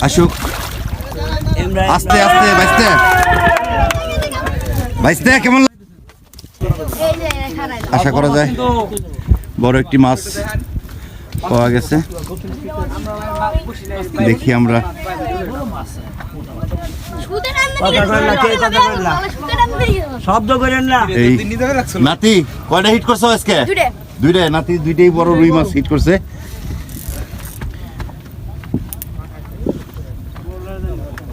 আসুক। আস্তে আস্তে বাইসতে। বাইসতে কেমন লাগ- আশা করা যায়। বড় একটি মাছ পাওয়া গেছে। দেখি আমরা। শব্দ করেন না এই নাতি কয়টা হিট করছ আজকে? দুইটা। নাতি দুইটাই বড় রুই মাছ হিট করছে।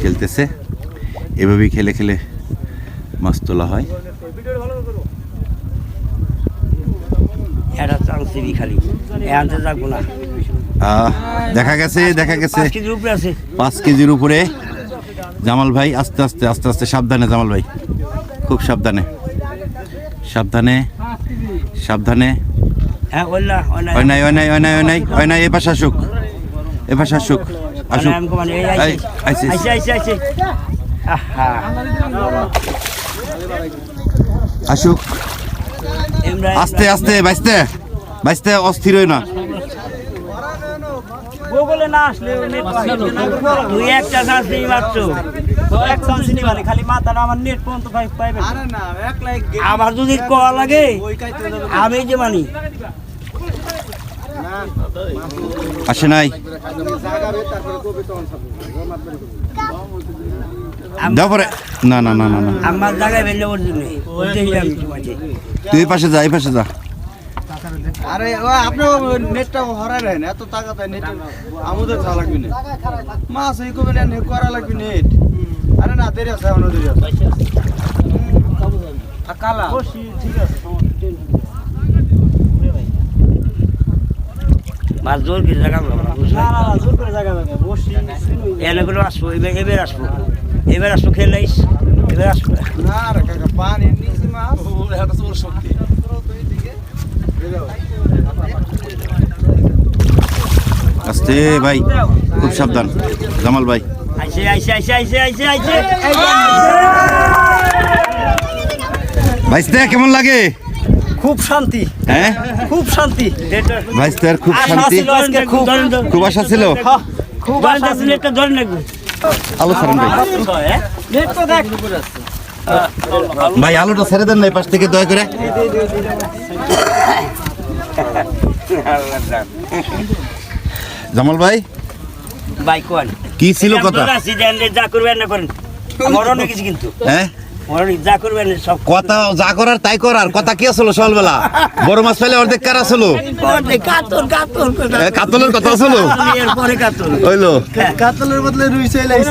খেলতেছে। এভাবেই খেলে খেলে মাছ তোলা হয়। দেখা গেছে দেখা গেছে। পাঁচ কেজির উপরে। জামাল ভাই আস্তে আস্তে আস্তে আস্তে সাবধানে জামাল ভাই। খুব সাবধানে। সাবধানে সাবধানে। ওই নাই ওই নাই ওই নাই ওই ওই আসুক আসুক। আসুক। আসুক আস্তে আস্তে বাইসতে বাইসতে অস্থির হই না। গুগলে না আসলে একটা চান্স মারছো আমার যদি কল লাগে আমি যে মানি। আসে নাই। দাও না না না না না। আমার জায়গায় তুই পাশে যা এই পাশে যা। আরে ও আপনি নেটটা হরাই রাখেন এত টাকা তাই নেট আমাদের খাওয়া লাগবে না। মাছ এই কবে নেট করা লাগবে নেট। আরে না দেরি আছে এখনও দেরি আছে। কালা? মাছ জোর কি জায়গা এনে করে আসব এবার এবার আসব। এবার আসব খেলাইস এবার আসব। না রে কাকা পানি নিচে মাছ। তোর শক্তি। আস্তে ভাই খুব সাবধান। জামাল ভাই। আইসে আইসে আইসে আইসে আইসে আইসে। বাইসতে কেমন লাগে? খুব শান্তি। হ্যাঁ? খুব শান্তি। বাইসতে আর খুব শান্তি। খুব খুব আশা ছিল? খুব আসলে একটা ধরে নেব আলো ছাড়েন ভাই। নেট ভাই আলোটা ছেড়ে দেন না পাশ থেকে দয়া করে। জামাল ভাই? বাই কোয়াল কি ছিল কথা? যা করবেন না করেন। আমার অনেক কিছু কিন্তু। হ্যাঁ? কথা যা করার তাই করার। কথা কি আসলো সকালবেলা? বড় মাছ পেলে অর্ধেক কার আসলো? অনেক কাতর কাতর কথা এ, কাতলের কথা আসলো? হইল। কাতলের বদলে রুই চাই লাইছে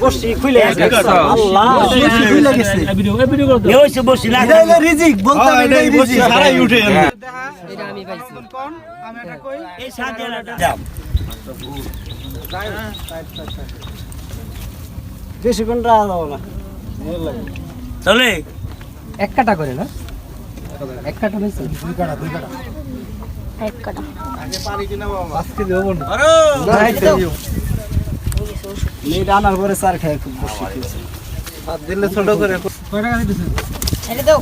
বসছি খুলে আল্লাহ। এটা এই বেশি কোনটা দাও না? চলে। এক কাটা করে না? এক কাটা হয়েছে দুই কাটা দুই কাটা। এক কাটা। আজকে দেবো না নেট আনার পরে চার খায় খুব বেশি দিলে ছোট করে ছেড়ে দাও।